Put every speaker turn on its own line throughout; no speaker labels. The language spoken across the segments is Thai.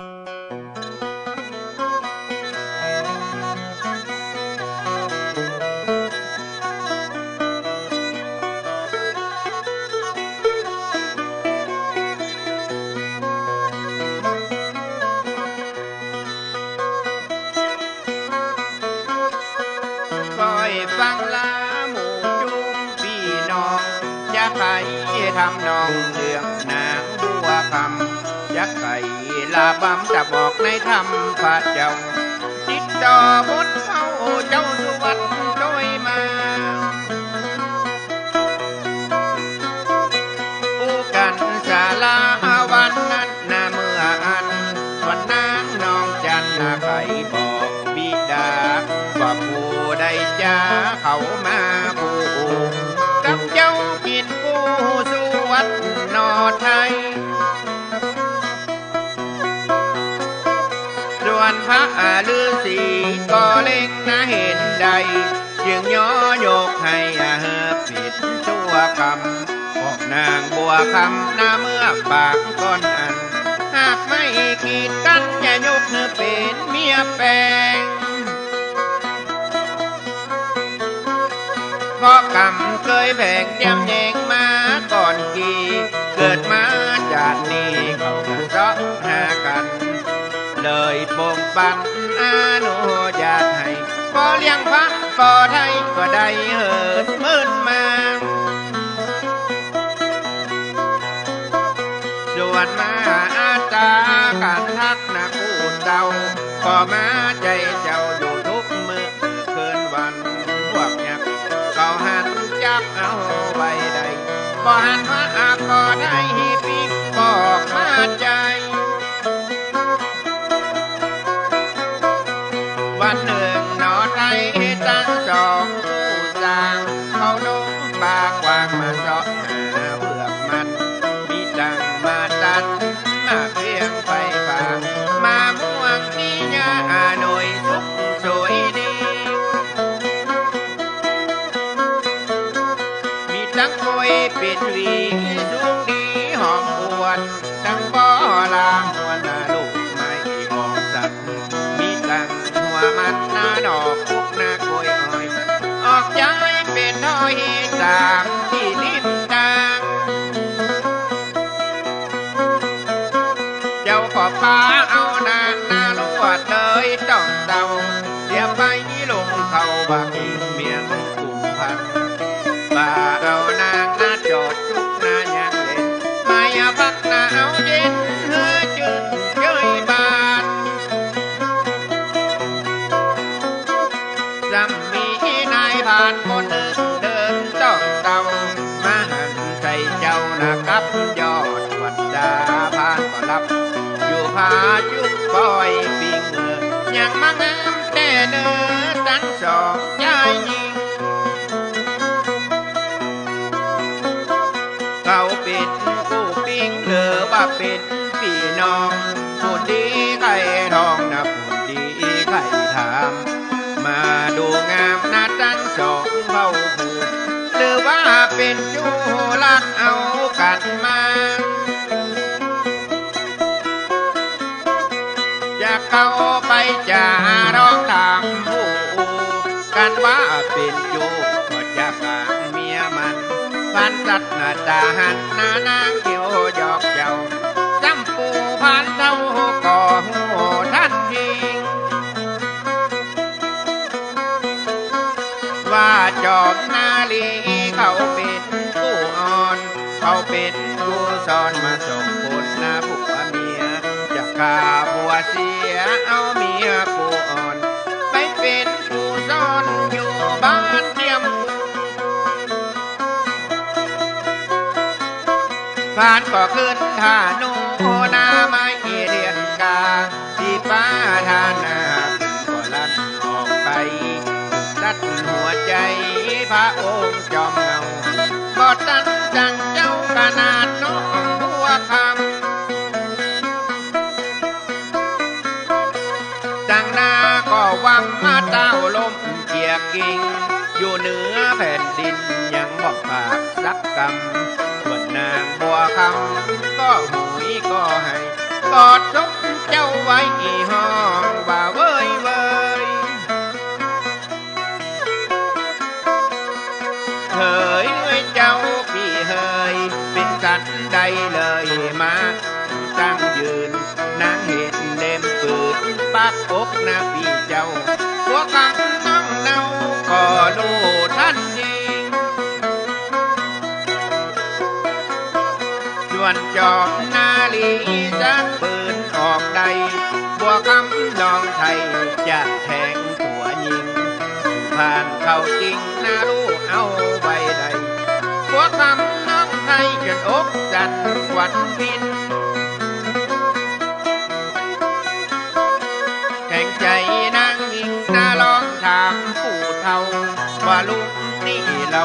ก้อยฟังลาหมู่ จุมพี่น้องอยากไข่ทำนาลือสีก็เล็งนะเห็นใด จึงย่อยกให้อาเฮอปิดชั่วคำออกนางบัวคำหน้าเมื่อปากก้อนอัน หากไม่กีดกันอย่ายกเธอเป็นเมียแปลงเพราะกรรมเคยแผงยำแยงมาก่อนกี่ เกิดมาจากนี้เขากันเพราะหากัน เลยปงปันอนุญาตให้พอเลี้ยงพระก็ไทยก็ได้เหินมื่นมาส่วนมาอาตาการทักนักพูดเดาพอมาใจเจ้าอยู่ทุกมือคืนวันพวกยักษ์ก็หันจับเอาไว้ใดบ่หัน มีทั้งกล้วยปิดวีสูงดีหอมอวดทั้งบ่อลางวนลูก ไข่ทองนะผู้ดีไข่ถามมาดูงามน้าทั้งสองเผ่าผูหรือว่าเป็นจูลักเอากันมาอยากเข้าไปจะร้ ตาหันหน้านางเขียวหยอกเจ้าจำปูพันเท่าก่อหูท่านยิงว่าจอมนาลีเขาเป็นผู้อ่อน เขาเป็นผู้สอนมาส่งบุญนาผัวเมียจะฆ่าผัวเสี ผ่านก็ขึ้นท่าโนนาไม่เรียนกาที่ป้าทานาก็ลั่นออกไปรัดหัวใจพระองค์จอมเงาบอดตันจังเจ้าขนาดน้องบัวคำจังนาก็วังมาเต้าลมเกียกกิ่ง อยู่เหนือแผ่นดินยังบอกฝากสักกำ นนางบัวคำก็หุยก็ให้กอดทุกเจ้าไว้อีห้องว่าเว้ยเว้ยเฮ้ยเอ้ยเจ้าพี่เฮ้ยเป็นสัตว์ใดเลยมาตั้งยืนนางเห็นเล่มปืนปักอกนะพี่เจ้าหัวคำน้อง จอบนาลีจักปืนออกใดบัวคำนองไทยจะแทงตัวยิงผ่านเข้าจริงนาลูกเอาไว้ใดบัวคำน้องไทยจนอกจันควันพินแข่งใจนางยิงนาลองถามผู้เฒ่าว่าลุงนี่เรา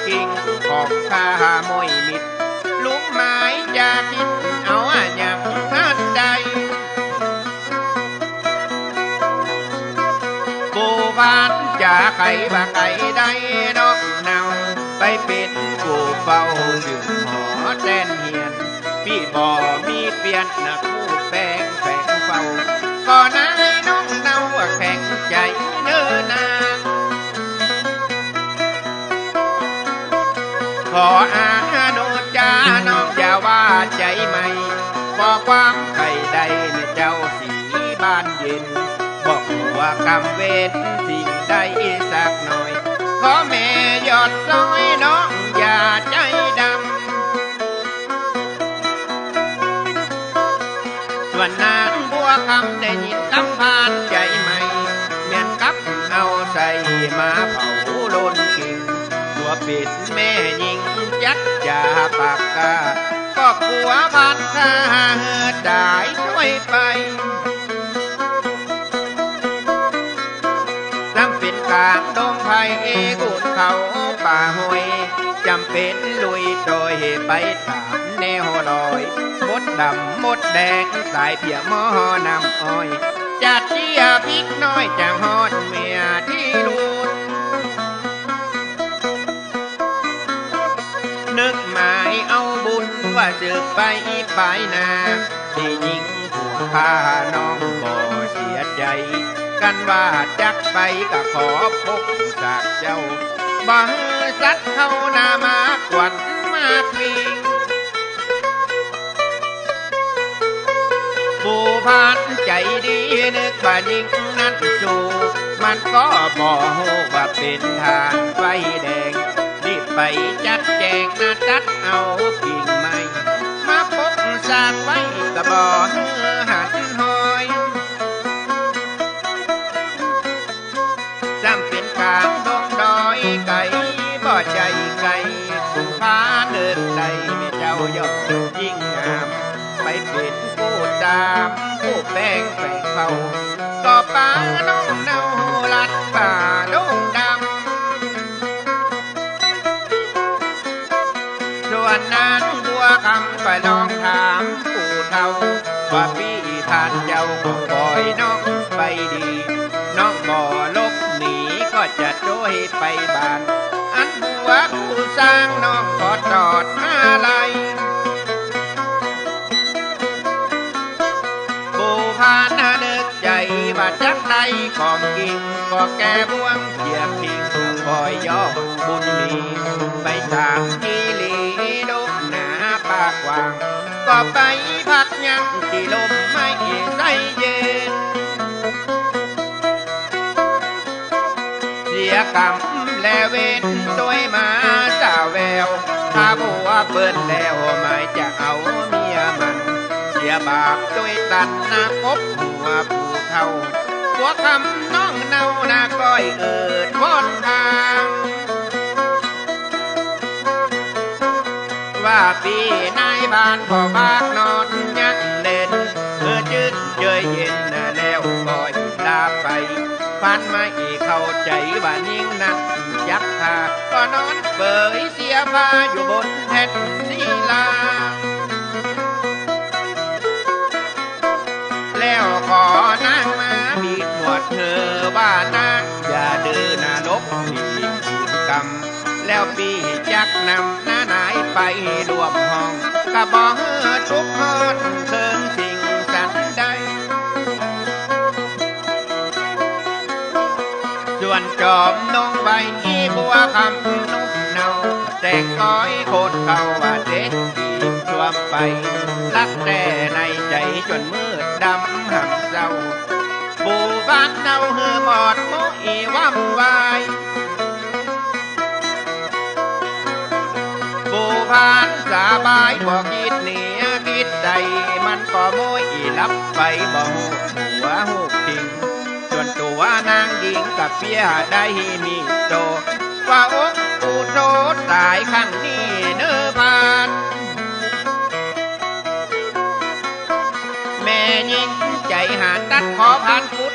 เทียมกิ่งขอบข้ามวยมิดลุงไม้จะคิดเอาอะอย่างท่านใดปูบานจะไก่บาไก่ได้นอกเนาไปเป็นกูเฝ้าดึงหอแดนเฮียน พี่บ่มีเปลี่ยนนักผู้แปลงแฝงเฝ้าก่อนนายน้องเนาแข็งใจ ขออาโนจาน้องอย่าว่าใจไม่บอกความใครใดในเจ้าสีบ้านเย็น บอกว่ากำเวทสิ่งใดสักหน่อย ขอแม่ยอดซอยน้องอย่าใจดำ ส่วนนางบัวคำได้ยินคำพานใจ ตัวปิดแม่ยิงยัดยาปากกาก็กลัวพันคาเหือดได้ช่วยไปจำเป็นกลางดงไผ่กุดเขาป่าหอยจำเป็นลุยโดยไปตามแนวลอยมดดำมดแดงสายเพียหมอนำอ้อยจัดเจียพริกน้อยจางฮอดเมีย ไปไปนาที่ยิงผัวพาน้องบ่เสียใจ กันว่าจักไปก็ขอพบจากเจ้าบ่ฮือสัตว์เข้านามากวัดมากวิงผู้พันใจดีนึกว่ายิงนั้นสู่มันก็บอกว่าเป็นทางไฟแดงรีบไปจัดแจงนะจัดเอากิ่ง สร้างไว้กระบอกหันหอยจำเป็นกลางดงดอยไก่บ่ใจไก่ผ้าเดินใดไม่เจ้ายอดยิ่งงาม ไปเป็นผู้ตามผู้แป้งแฝงเฝ้าก็ป่าน้องเนาลัดป่าดงด คำไปลองถามผู้เฒ่าว่าพี่ทานเจ้าก็ปล่อยน้องไปดี น้องบ่ลบหนีก็จะโดยไปบ้าน อันบัวผู้สร้างน้องก็จอดมาลายบูพานาเนึกใจว่าจักใดของกิงก็แก่บ่วงเกียบพิงคอยย่อบุญมีไปตามที่ ก็ไปพักยังที่ลมไม่ใส่เย็น เสียกำและเวนด้วยมาสาวแวว ถ้าบัวเปิ้นแล้วไม่จะเอาเมียมัน เสียบาปด้วยตันนาพบหัวผู้เท่าหัวคำน้องเนานาก้อยเอิดวอนทาง ว่าปีนายบ้านพ่อบากนอนยังเด่นเออจืดเจยเย็นแล้วก้อยลาไปฟันมาอีกเข้าใจว่านิ่งนักยักษ์ขาก็นอนเบยเสียผ้าอยู่บนแผ่นศิลาแล้วขอนางมาบีบหมวดเธอว่านางอย่าดื้อนาลบผีขืนกรรมแล้วปีจักนำนา ไปรวมห้องกะบอกทุกคนเคิงสิ่งสันใดส่วนจอมน้องใบอีบัวคำนุกเนาแต่งก้อยโคตรเขาว่าเด็ดดีชวมไป รักแต่ในใจจนมืดดำหักเศร้าบูบ้านเนาเฮือหมอดโมอีว่ำวาย บูพานสาบายบอกคิดเหนียคิดใด มันก็โมยอีลับไปบ่หูหัวหูพิงส่วนตัวนางหญิงกับเพียได้มีโต ว่าอกปูโตตายขั้นนี้เนื้อพานแม่ยิงใจหาตัดขอพันพุทธ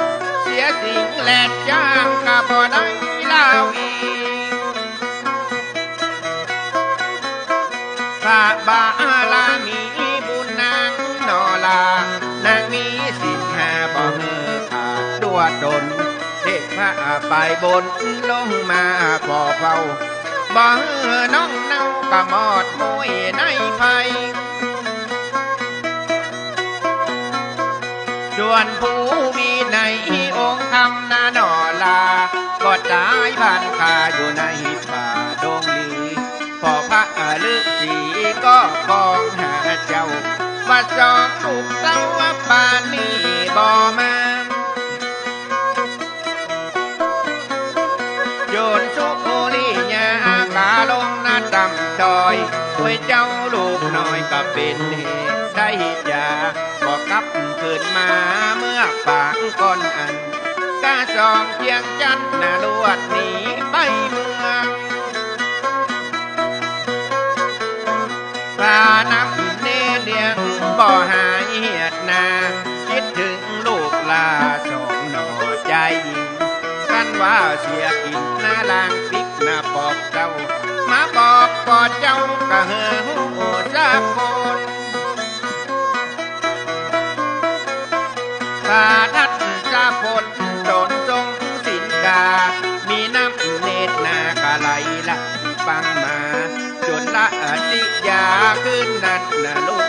สิ่งแหลกจ้างก็บ่ได้เล่าอีพระบาลามีบุญนางนอลานางมีสินหาบ่เฮือขาดดัวดนเทพระไปบนลงมาพอเฝ้าบ่เฮือน้องเน่ากะมอดมวยในไฟส่วนผู้ ก็ตายพันคาอยู่ในป่าดงลีพอพระฤาษีก็กองหาเจ้าว่าจองถูกเต้าว่าปานนี้บ่มาโยนสุโอลีญาคาลงน้าดำดอยด้วยเจ้าลูกน้อยก็เป็นเหตุได้ยาบอกกลับคืนมาเมื่อปางก้อนอัน องเพียงจันนาลวดหนีไปเมืองพาน้ำเนเดียงบ่หายเหียดนา คิดถึงลูกลาสองหน่อใจยิงกันว่าเสียกินหน้าลางปิกหน้าปอกเจ้า นั่น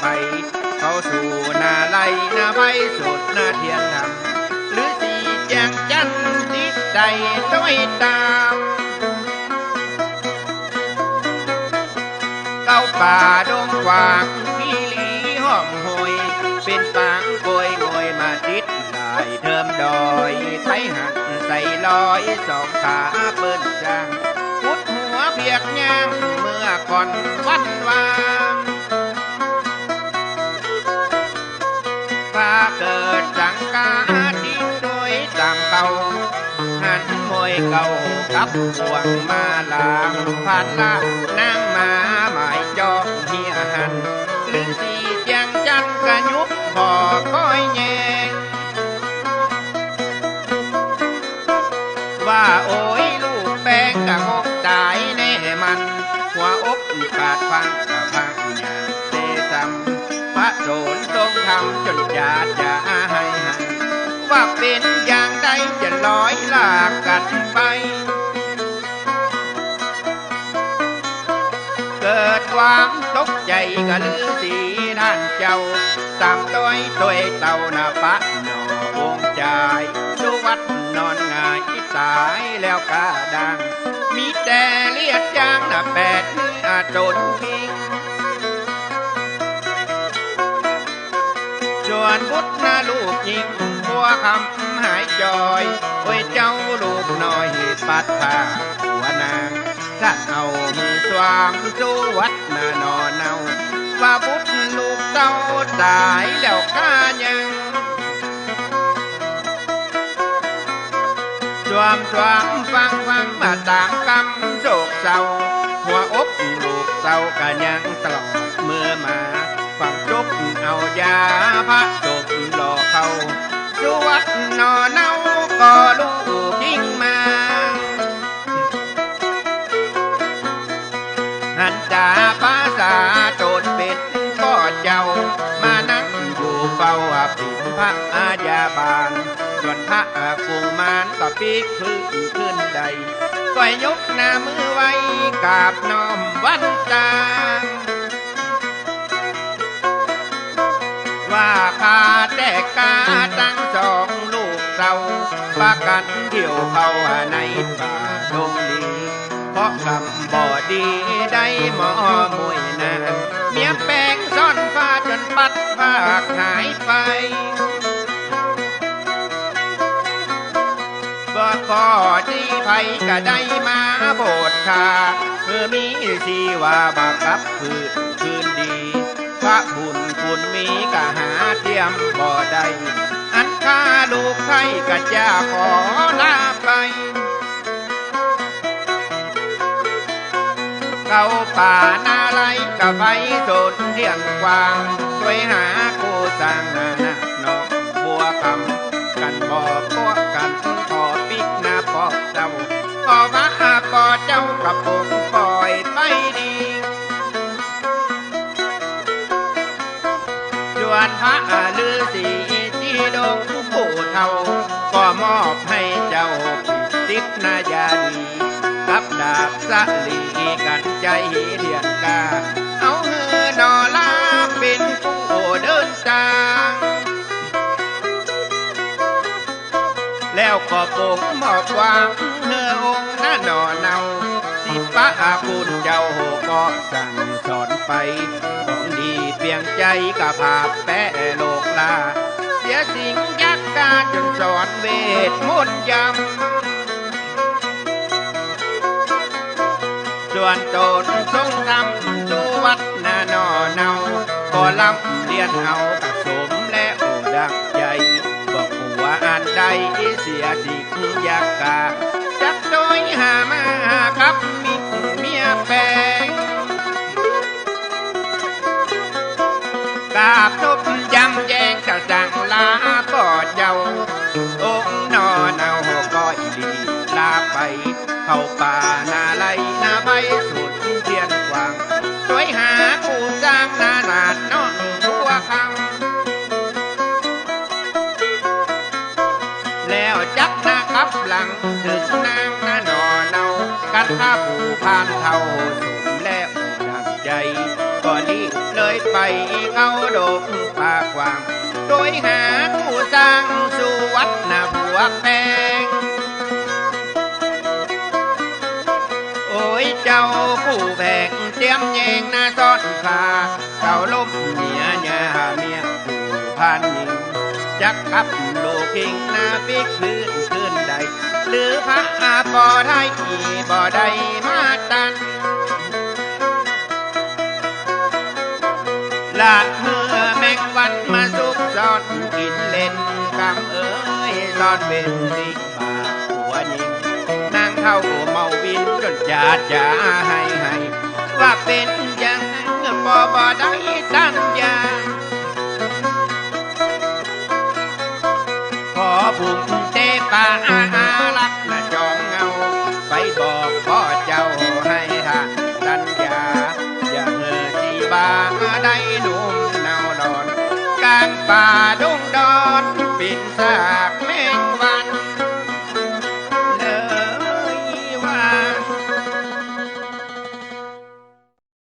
ไป เขาสู่นาไลนาไพสุดนาเทียนทำหรือสีแจงจันทิดใจด้วยตามเก้าป่าดงกวางพี่ลีห้อมหอยเป็นปางโกยงอยมาติดลายเทิมดอยไทยหักใส่ลอยสองขาเปิ้นจางพุดหัวเพียกย่างเมื่อก่อนวันวาง มวยเก่ากับห่วงมาลางผ่านลานางมาหมายจองเฮียหันหรือสีแจงจันกระยุบบ่อคอยแยงว่าโอ้ยลูกแป้งกะงกตายแน่มัน หัวอกขาดฟังกะพังยาเตซัมพระโสนทรงทำจนจาดจะให้ว่าเป็นอย่างใดจะลอยากกันไป เกิดความตกใจกะลือสีท่านเจ้า ตามต้อยต้วยเต่าหน้าปะหนอวงใจสุวัดนอนหงายตายแล้วกาดัง มีแต่เลียดยางนะแปดนี่อาจนทิ้งชวนบุตรนะลูกยิงบัวคำ หายจอยโอ้ยเจ้าลูกน้อยปัดผ้าหัวนางท่านเอามือสวามสู้วัดนานอนเนาว่า บุตรลูกเต้าตายแล้วกายังสวมสวมฟังฟังมาต่วอเศร้ากันยังตลอดเมื่อมาก็ลูกยิ่งมา หันจาภาษาโจดเป็ดก็เจ้า มานั่งอยู่เฝ้าปิดพระอาญาบาลส่วนพระกุมารก็ปีกขึ้นขึ้นใดก็ยกหน้ามือไว้กราบน้อมวันจางว่าข้าแต่กาตั้งสองลูก เราประกันเที่ยวเขาในป่าดงดีเพราะคำบ่ดีได้หมอมวยนานเมียแปงซ่อนฟ้าจนปัดภาคหายไปบ่พอที่ไผก็ได้มาโบดคาเมื่อมีชีว่าบักกับคืนคืนดี พระบุญคุณมีก็หาเทียมบ่ได้ ข้าลูกไทยก็จะขอลาไป เขาป่านาไลกับไปโดนเทียงกวางช่วยหากูสร้างนานานอกบัวคำกันบ่พวกกันขอปิกนาปอกเจ้าขอมาปอเจ้ากับผมปล่อยไปดีจวนพระฤาษี งผู้เท่า ก็มอบให้เจ้าปิดนายาดีกับดาบสลีกันใจเดียนกา เอาเฮือนอลาเป็นผู้เดินทาง แล้วก็ปงมอบวางเฮือองค์น้านอเนาสิปะอาคุณเจ้าก็สั่งสอนไป ของดีเพียงใจกับภาพแปะโลกลา สียสิงยักษ์กาจนสอนเวทมนต์ยำส่วนโตนทรงทำจูวัดนานอเนาก็ลำเรียนเอากับสมและโอดังใจ บอกหัวอันใดเสียสิงยักษ์กาาผู้พานเท่าสมแล้วดังใจก็รีบเลยไปเข้าดงป่ากวางโดยหาผู้สร้างสู่วัดนาบัวแปงโอ้ยเจ้าผู้แบกเตรียมแยงหน้าซ่อนฟ้าเจ้าลม จักขับโลกิงนาปิกพื้นขึ้นใด หรือพระอาบ่ได้อีบ่ได้มาตันลาดเมื่อแมงวันมาซุกซ่อนกินเล่นกำเอ้ยซ่อนเป็นสิบาหัวยิงนางเท่าเมาวินจนจาจาให้ให้ว่าเป็นย่างบ่บ่ได้ตั้งยา ขอบุญเตปาอาลักและจองเงา ไปบอกพ่อเจ้าให้หาดัญญาอย่าเมื่อสีบาได้หนุ่มเนาดอน กลางป่าดงดอนปินสากแม่